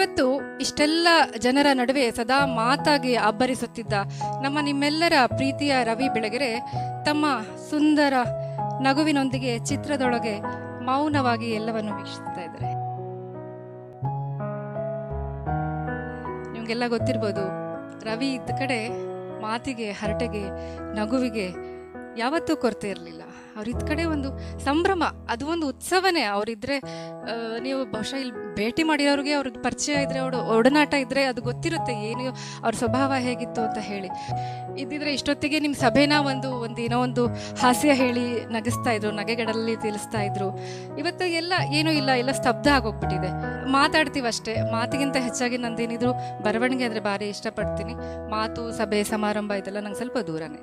ಇವತ್ತು ಇಷ್ಟೆಲ್ಲ ಜನರ ನಡುವೆ ಸದಾ ಮಾತಾಗಿ ಅಬ್ಬರಿಸುತ್ತಿದ್ದ ನಮ್ಮ ನಿಮ್ಮೆಲ್ಲರ ಪ್ರೀತಿಯ ರವಿ ಬೆಳಗೆರೆ, ತಮ್ಮ ಸುಂದರ ನಗುವಿನೊಂದಿಗೆ ಚಿತ್ರದೊಳಗೆ ಮೌನವಾಗಿ ಎಲ್ಲವನ್ನು ವೀಕ್ಷಿಸ್ತಾ ಇದ್ದಾರೆ. ನಿಮಗೆಲ್ಲ ಗೊತ್ತಿರ್ಬೋದು, ರವಿ ಇದ್ದ ಕಡೆ ಮಾತಿಗೆ, ಹರಟೆಗೆ, ನಗುವಿಗೆ ಯಾವತ್ತೂ ಕೊರತೆ ಇರಲಿಲ್ಲ. ಅವ್ರಿದ್ದ ಕಡೆ ಒಂದು ಸಂಭ್ರಮ, ಅದು ಒಂದು ಉತ್ಸವನೇ. ಅವರಿದ್ರೆ ನೀವು ಬಹುಶಃ ಇಲ್ಲಿ ಭೇಟಿ ಮಾಡಿರೋರಿಗೆ ಅವ್ರಿಗೆ ಪರಿಚಯ ಇದ್ರೆ, ಅವ್ರ ಒಡನಾಟ ಇದ್ರೆ ಅದು ಗೊತ್ತಿರುತ್ತೆ ಏನು, ಅವ್ರ ಸ್ವಭಾವ ಹೇಗಿತ್ತು ಅಂತ ಹೇಳಿ. ಇದ್ದಿದ್ರೆ ಇಷ್ಟೊತ್ತಿಗೆ ನಿಮ್ಮ ಸಭೆನ ಒಂದು ಒಂದು ಏನೋ ಒಂದು ಹಾಸ್ಯ ಹೇಳಿ ನಗಿಸ್ತಾ ಇದ್ರು, ನಗೆಗಡಲ್ಲಿ ತಿಳಿಸ್ತಾ ಇದ್ರು. ಇವತ್ತು ಎಲ್ಲ ಏನೂ ಇಲ್ಲ, ಎಲ್ಲ ಸ್ತಬ್ಧ ಆಗೋಗ್ಬಿಟ್ಟಿದೆ. ಮಾತಾಡ್ತೀವಿ ಅಷ್ಟೇ. ಮಾತಿಗಿಂತ ಹೆಚ್ಚಾಗಿ ನಂದೇನಿದ್ರು, ಬರವಣಿಗೆ ಅಂದರೆ ಭಾರಿ ಇಷ್ಟಪಡ್ತೀನಿ. ಮಾತು, ಸಭೆ, ಸಮಾರಂಭ ಇದೆಲ್ಲ ನಂಗೆ ಸ್ವಲ್ಪ ದೂರನೇ.